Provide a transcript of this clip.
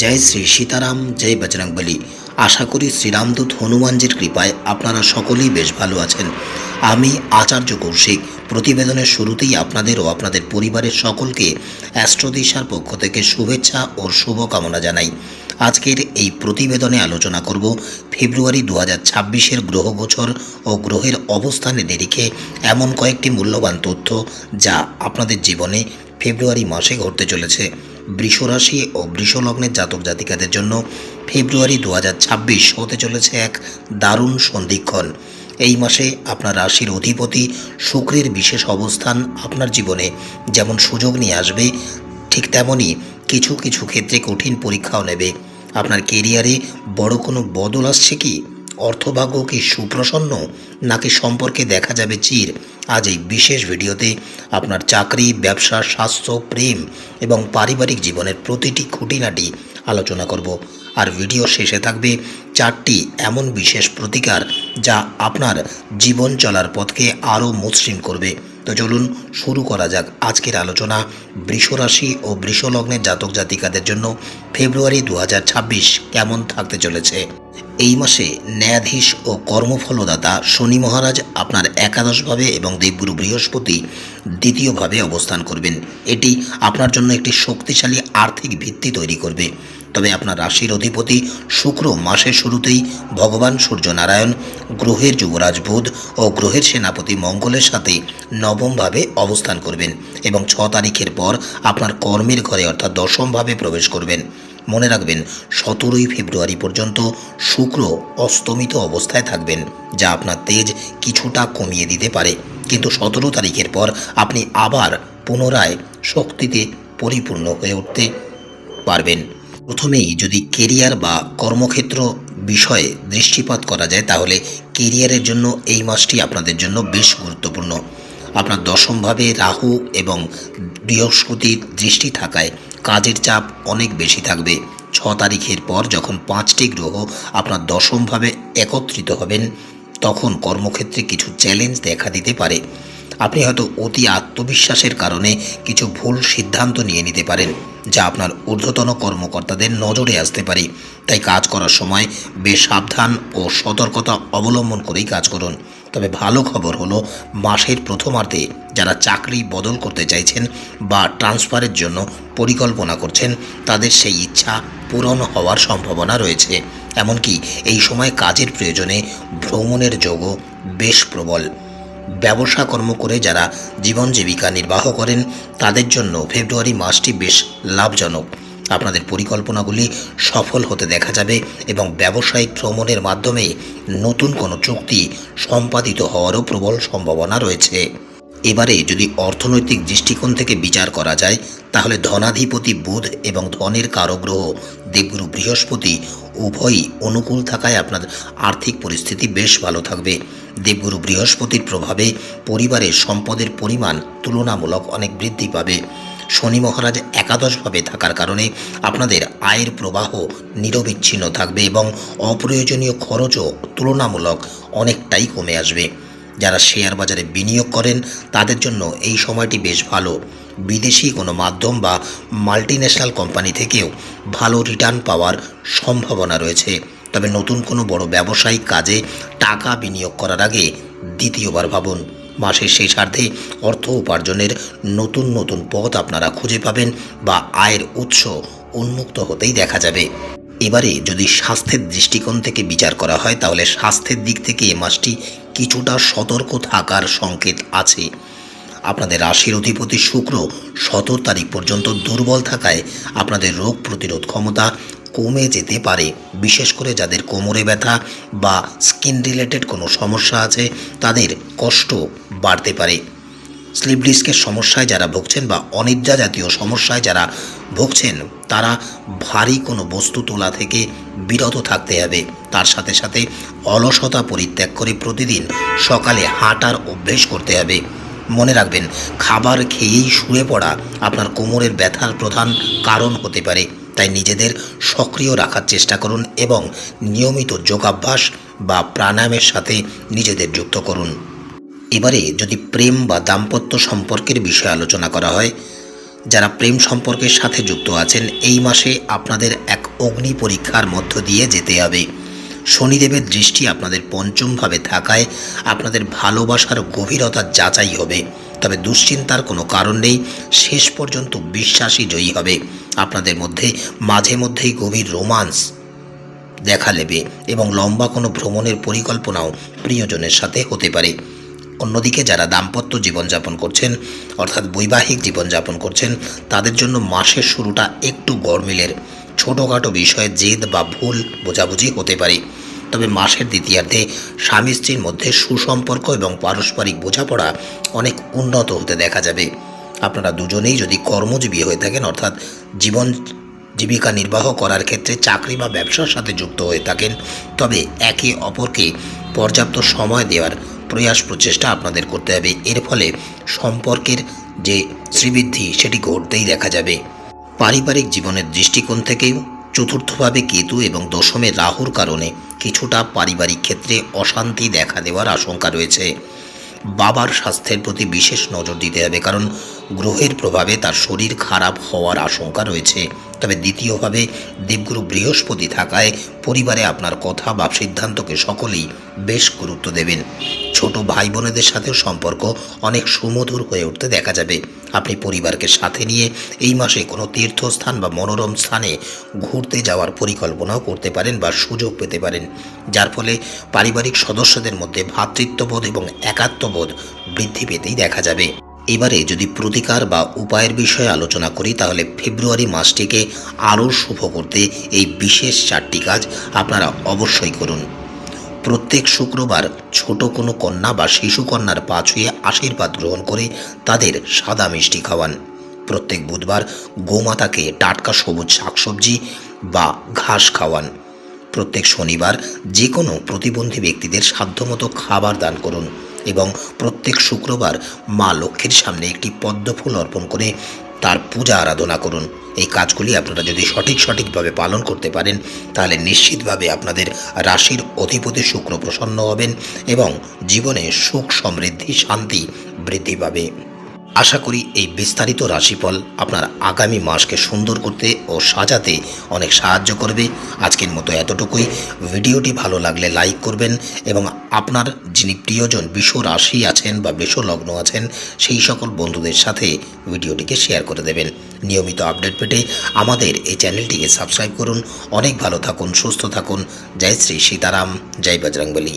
জয় শ্রী সীতারাম, জয় বজরংবলী আশা করি শ্রীরামদূত হনুমানজির কৃপায় আপনারা সকলেই বেশ ভালো আছেন। আমি আচার্য কৌশিক। প্রতিবেদনের শুরুতেই আপনাদের ও আপনাদের পরিবারের সকলকে অ্যাস্ট্রোদিশার পক্ষ থেকে শুভেচ্ছা ও শুভকামনা জানাই। আজকের এই প্রতিবেদনে আলোচনা করব ফেব্রুয়ারি দু হাজার ছাব্বিশের গ্রহগোচর ও গ্রহের অবস্থানের নিরিখে এমন কয়েকটি মূল্যবান তথ্য যা আপনাদের জীবনে ফেব্রুয়ারি মাসে ঘটতে চলেছে। বৃষরাশি ও বৃষলগ্নের জাতক জাতিকাদের জন্য ফেব্রুয়ারি দু হাজার ছাব্বিশ হতে চলেছে এক দারুণ সন্ধিক্ষণ। এই মাসে আপনার রাশির অধিপতি শুক্রের বিশেষ অবস্থান আপনার জীবনে যেমন সুযোগ নিয়ে আসবে, ঠিক তেমনই কিছু কিছু ক্ষেত্রে কঠিন পরীক্ষাও নেবে। আপনার কেরিয়ারে বড় কোনো বদল আসছে কি? অর্থভাগ্য কি সুপ্রসন্ন নাকি সম্পর্কে দেখা যাবে চির? আজ এই বিশেষ ভিডিওতে আপনার চাকরি, ব্যবসা, স্বাস্থ্য, প্রেম এবং পারিবারিক জীবনের প্রতিটি খুঁটিনাটি আলোচনা করব। আর ভিডিও শেষে থাকবে চারটি এমন বিশেষ প্রতিকার যা আপনার জীবন চলার পথকে আরও মসৃণ করবে। তো চলুন শুরু করা যাক আজকের আলোচনা বৃষরাশি ও বৃষলগ্নের জাতক জাতিকাদের জন্য। ফেব্রুয়ারি দু হাজার ছাব্বিশ কেমন থাকতে চলেছে? এই মাসে ন্যায়াধীশ ও কর্মফলদাতা শনি মহারাজ আপনার একাদশভাবে এবং দেবগুরু বৃহস্পতি দ্বিতীয়ভাবে অবস্থান করবেন। এটি আপনার জন্য একটি শক্তিশালী আর্থিক ভিত্তি তৈরি করবে। তবে আপনার রাশির অধিপতি শুক্র মাসের শুরুতেই ভগবান সূর্যনারায়ণ, গ্রহের যুবরাজ বুধ ও গ্রহের সেনাপতি মঙ্গলের সাথে নবমভাবে অবস্থান করবেন এবং ছ তারিখের পর আপনার কর্মের ঘরে অর্থাৎ দশমভাবে প্রবেশ করবেন। মনে রাখবেন, সতেরোই ফেব্রুয়ারি পর্যন্ত শুক্র অস্তমিত অবস্থায় থাকবেন, যা আপনার তেজ কিছুটা কমিয়ে দিতে পারে। কিন্তু সতেরো তারিখের পর আপনি আবার পুনরায় শক্তিতে পরিপূর্ণ হয়ে উঠতে পারবেন। প্রথমেই যদি কেরিয়ার বা কর্মক্ষেত্র বিষয়ে দৃষ্টিপাত করা যায়, তাহলে কেরিয়ারের জন্য এই মাসটি আপনাদের জন্য বেশ গুরুত্বপূর্ণ। আপনার দশমভাবে রাহু এবং বৃহস্পতির দৃষ্টি থাকায় কাজের চাপ অনেক বেশি থাকবে। ছ তারিখের পর যখন পাঁচটি গ্রহ আপনার দশমভাবে একত্রিত হবেন, তখন কর্মক্ষেত্রে কিছু চ্যালেঞ্জ দেখা দিতে পারে। আপনি হয়তো অতি আত্মবিশ্বাসের কারণে কিছু ভুল সিদ্ধান্ত নিয়ে নিতে পারেন, যা আপনার ঊর্ধ্বতন কর্মকর্তাদের নজরে আসতে পারে। তাই কাজ করার সময় বেশ সাবধান ও সতর্কতা অবলম্বন করেই কাজ করুন। তবে ভালো খবর হলো, মাসের প্রথমার্ধে যারা চাকরি বদল করতে চাইছেন বা ট্রান্সফারের জন্য পরিকল্পনা করছেন, তাদের সেই ইচ্ছা পূরণ হওয়ার সম্ভাবনা রয়েছে। এমনকি এই সময় কাজের প্রয়োজনে ভ্রমণের যোগও বেশ প্রবল। ব্যবসা কর্ম করে যারা জীবন জীবিকা নির্বাহ করেন, তাদের জন্য ফেব্রুয়ারি মাসটি বেশ লাভজনক। আপনাদের পরিকল্পনাগুলি সফল হতে দেখা যাবে এবং ব্যবসায়িক ভ্রমণের মাধ্যমে নতুন কোনো চুক্তি সম্পাদিত হওয়ারও প্রবল সম্ভাবনা রয়েছে। এবারে যদি অর্থনৈতিক দৃষ্টিকোণ থেকে বিচার করা যায়, তাহলে ধনাধিপতি বুধ এবং ধনের কারগ্রহ দেবগুরু বৃহস্পতি উভয়ই অনুকূল থাকায় আপনার আর্থিক পরিস্থিতি বেশ ভালো থাকবে। দেবগুরু বৃহস্পতির প্রভাবে পরিবারের সম্পদের পরিমাণ তুলনামূলক অনেক বৃদ্ধি পাবে। শনি মহারাজ একাদশভাবে থাকার কারণে আপনাদের আয়ের প্রবাহ নিরবিচ্ছিন্ন থাকবে এবং অপ্রয়োজনীয় খরচও তুলনামূলক অনেকটাই কমে আসবে। যারা শেয়ার বাজারে বিনিয়োগ করেন, তাদের জন্য এই সময়টি বেশ ভালো। বিদেশি কোনো মাধ্যম বা মাল্টিন্যাশনাল কোম্পানি থেকেও ভালো রিটার্ন পাওয়ার সম্ভাবনা রয়েছে। তবে নতুন কোনো বড় ব্যবসায়িক কাজে টাকা বিনিয়োগ করার আগে দ্বিতীয়বার ভাবুন। মাসের শেষার্ধে অর্থ উপার্জনের নতুন নতুন পথ আপনারা খুঁজে পাবেন বা আয়ের উৎস উন্মুক্ত হতেই দেখা যাবে। এবারে যদি স্বাস্থ্যের দৃষ্টিকোণ থেকে বিচার করা হয়, তাহলে স্বাস্থ্যের দিক থেকে এ মাসটি কিছুটা সতর্ক থাকার সংকেত আছে। আপনাদের রাশির অধিপতি শুক্র সতেরো তারিখ পর্যন্ত দুর্বল থাকায় আপনাদের রোগ প্রতিরোধ ক্ষমতা কমে যেতে পারে। বিশেষ করে যাদের কোমরে ব্যথা বা স্কিন রিলেটেড কোনো সমস্যা আছে, তাদের কষ্ট বাড়তে পারে। স্লিপ ডিস্কের সমস্যায় যারা ভুগছেন বা অনিদ্রা জাতীয় সমস্যায় যারা ভুগছেন, তারা ভারী কোনো বস্তু তোলা থেকে বিরত থাকতে হবে। তার সাথে সাথে অলসতা পরিত্যাগ করে প্রতিদিন সকালে হাঁটার অভ্যেস করতে হবে। মনে রাখবেন, খাবার খেয়েই শুয়ে পড়া আপনার কোমরের ব্যথার প্রধান কারণ হতে পারে। তাই নিজেদের সক্রিয় রাখার চেষ্টা করুন এবং নিয়মিত যোগাভ্যাস বা প্রাণায়ামের সাথে নিজেদের যুক্ত করুন। এবারে যদি প্রেম বা দাম্পত্য সম্পর্কের বিষয়ে আলোচনা করা হয়, যারা প্রেম সম্পর্কের সাথে যুক্ত আছেন, এই মাসে আপনাদের এক অগ্নি পরীক্ষার মধ্য দিয়ে যেতে হবে। শনিদেবের দৃষ্টি আপনাদের পঞ্চমভাবে থাকায় আপনাদের ভালোবাসার গভীরতা যাচাই হবে। তবে দুশ্চিন্তার কোনো কারণ নেই। শেষ পর্যন্ত বিশ্বাসী জয়ী হবে। আপনাদের মধ্যে, মাঝে মধ্যেই গভীর রোমান্স দেখা নেবে এবং লম্বা কোনো ভ্রমণের পরিকল্পনাও প্রিয়জনের সাথে হতে পারে। অন্যদিকে যারা দাম্পত্য জীবনযাপন করছেন, অর্থাৎ বৈবাহিক জীবনযাপন করছেন, তাদের জন্য মাসের শুরুটা একটু গরমিলের। ছোটোখাটো বিষয়ে জেদ বা ভুল বোঝাবুঝি হতে পারে। তবে মাসের দ্বিতীয়ার্ধে স্বামী স্ত্রীর মধ্যে সুসম্পর্ক এবং পারস্পরিক বোঝাপড়া অনেক উন্নত হতে দেখা যাবে। আপনারা দুজনেই যদি কর্মজীবী হয়ে থাকেন, অর্থাৎ জীবন জীবিকা নির্বাহ করার ক্ষেত্রে চাকরি বা ব্যবসার সাথে যুক্ত হয়ে থাকেন, তবে একে অপরকে পর্যাপ্ত সময় দেওয়ার প্রয়াস প্রচেষ্টা আপনাদের করতে হবে। এর ফলে সম্পর্কের যে শ্রীবৃদ্ধি, সেটি ঘটতেই দেখা যাবে। পারিবারিক জীবনের দৃষ্টিকোণ থেকেও চতুর্থভাবে কেতু এবং দশমে রাহুর কারণে কিছুটা পারিবারিক ক্ষেত্রে অশান্তি দেখা দেওয়ার আশঙ্কা রয়েছে। বাবার স্বাস্থ্যের প্রতি বিশেষ নজর দিতে হবে, কারণ গ্রহের প্রভাবে তার শরীর খারাপ হওয়ার আশঙ্কা রয়েছে। তবে দ্বিতীয়ভাবে দেবগুরু বৃহস্পতি থাকায় পরিবারে আপনার কথা বা সিদ্ধান্তকে সকলেই বেশ গুরুত্ব দেবেন। ছোট ভাই বোনেদের সাথেও সম্পর্ক অনেক সুমধুর হয়ে উঠতে দেখা যাবে। আপনি পরিবারকে সাথে নিয়ে এই মাসে কোনো তীর্থস্থান বা মনোরম স্থানে ঘুরতে যাওয়ার পরিকল্পনাও করতে পারেন বা সুযোগ পেতে পারেন। যার ফলে পারিবারিক সদস্যদের মধ্যে ভ্রাতৃত্ববোধ এবং একাত্মবোধ বৃদ্ধি পেতেই দেখা যাবে। এবারে যদি প্রতিকার বা উপায়ের বিষয়ে আলোচনা করি, তাহলে ফেব্রুয়ারি মাসটিকে আরও শুভ করতে এই বিশেষ চারটি কাজ আপনারা অবশ্যই করুন। প্রত্যেক শুক্রবার ছোট কোনো কন্যা বা শিশু কন্যার পা ছুঁয়ে আশীর্বাদ গ্রহণ করে তাদের সাদা মিষ্টি খাওয়ান। প্রত্যেক বুধবার গোমাতাকে টাটকা সবুজ শাকসবজি বা ঘাস খাওয়ান। প্রত্যেক শনিবার যে কোনো প্রতিবন্ধী ব্যক্তিদের সাধ্যমতো খাবার দান করুন। এবং প্রত্যেক শুক্রবার মা লক্ষ্মীর সামনে একটি পদ্মফুল অর্পণ করে তার পূজা আরাধনা করুন। এই কাজগুলি আপনারা যদি সঠিক সঠিকভাবে পালন করতে পারেন, তাহলে নিশ্চিতভাবে আপনাদের রাশির অধিপতি শুক্র প্রসন্ন হবেন এবং জীবনে সুখ, সমৃদ্ধি, শান্তি বৃদ্ধি পাবে। আশা করি এই বিস্তারিত রাশিফল আপনার আগামী মাসকে সুন্দর করতে ও সাজাতে অনেক সাহায্য করবে। আজকের মতো এতটুকুই। ভিডিওটি ভালো লাগলে লাইক করবেন এবং আপনার যিনি প্রিয়জন বিশ্ব রাশি আছেন বা বিষ লগ্ন আছেন, সেই সকল বন্ধুদের সাথে ভিডিওটিকে শেয়ার করে দেবেন। নিয়মিত আপডেট পেতে আমাদের এই চ্যানেলটিকে সাবস্ক্রাইব করুন। অনেক ভালো থাকুন, সুস্থ থাকুন। জয় শ্রী সীতারাম, জয় বজরংবলী।